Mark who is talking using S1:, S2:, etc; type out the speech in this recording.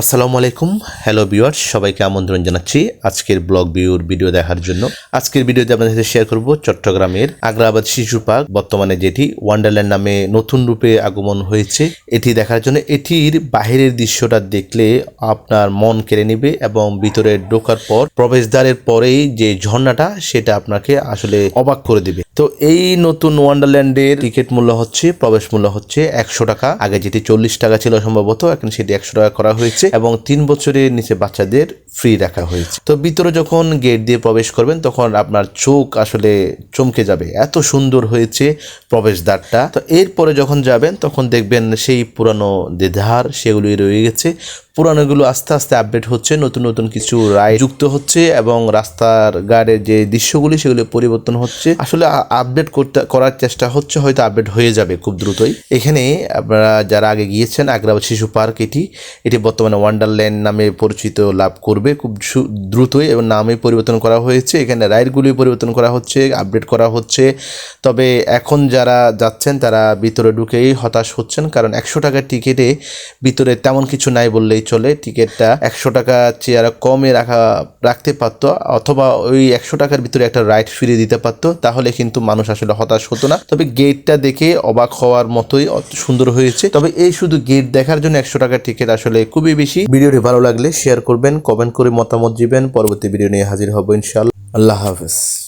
S1: আসসালামু আলাইকুম। Hello viewers সবাইকে আমন্ত্রণ জানাচ্ছি আজকের ব্লগ ভিউর ভিডিও দেখার জন্য। আজকের ভিডিওতে আপনাদের সাথে শেয়ার করব চট্টগ্রামের আগ্রাবাদ শিশু পার্ক, বর্তমানে যেটি ওয়ান্ডারল্যান্ড নামে নতুন রূপে আগমন হয়েছে। এটি দেখার জন্য এটির বাহিরের দৃশ্যটা দেখলে আপনার মন কেড়ে নেবে এবং ভিতরে ঢোকার পর প্রবেশদ্বারের পরেই যে ঝর্ণাটা, সেটা আপনাকে আসলে অবাক করে দিবে। তো এই নতুন ওয়ান্ডারল্যান্ডের টিকিট মূল্য হচ্ছে, প্রবেশ মূল্য হচ্ছে একশো টাকা। আগে যেটি চল্লিশ টাকা ছিল সম্ভবত, এখন সেটি একশো টাকা করা হয়েছে এবং তিন বছরের নিচে বাচ্চাদের ফ্রি রাখা হয়েছে। তো ভিতরে যখন গেট দিয়ে প্রবেশ করবেন, তখন আপনার চোখ আসলে চমকে যাবে। এত সুন্দর হয়েছে প্রবেশদ্বারটা। তো এরপরে যখন যাবেন, তখন দেখবেন সেই পুরানো যে ধার সেগুলি রয়ে গেছে। পুরানোগুলো আস্তে আস্তে আপডেট হচ্ছে, নতুন নতুন কিছু রায় যুক্ত হচ্ছে এবং রাস্তার গাড়ের যে দৃশ্যগুলি সেগুলি পরিবর্তন হচ্ছে। আসলে আপডেট করতে, করার চেষ্টা হচ্ছে, হয়তো আপডেট হয়ে যাবে খুব দ্রুতই। এখানে আপনারা যারা আগে গিয়েছেন, আগ্রাবাদ শিশু পার্ক, এটি এটি বর্তমানে ওয়ান্ডারল্যান্ড নামে পরিচিত লাভ করবে খুব দ্রুতই এবং নামে পরিবর্তন করা হয়েছে। এখানে রাইডগুলি পরিবর্তন করা হচ্ছে আপডেট করা হচ্ছে। তবে এখন যারা যাচ্ছেন, তারা ভিতরে ঢুকেই হতাশ হচ্ছেন, কারণ একশো টাকার টিকিটে ভিতরে তেমন কিছু নাই বললেই চলে, টিকিটটা একশো টাকা চেয়ে আরও কমে রাখা, রাখতে পারতো, অথবা ওই একশো টাকার ভিতরে একটা রাইড ফিরিয়ে দিতে পারতো, তাহলে কিন্তু মানুষ আসলে হতাশ হতো না। তবে গেটটা দেখে অবাক হওয়ার মতোই সুন্দর হয়েছে। তবে এই শুধু গেট দেখার জন্য একশো টাকার টিকিট আসলে খুবই বেশি। ভিডিওটি ভালো লাগলে শেয়ার করবেন কমেন্ট করে মতামত দিবেন। পরবর্তী ভিডিও নিয়ে হাজির হব ইনশাআল্লাহ। আল্লাহ হাফেজ।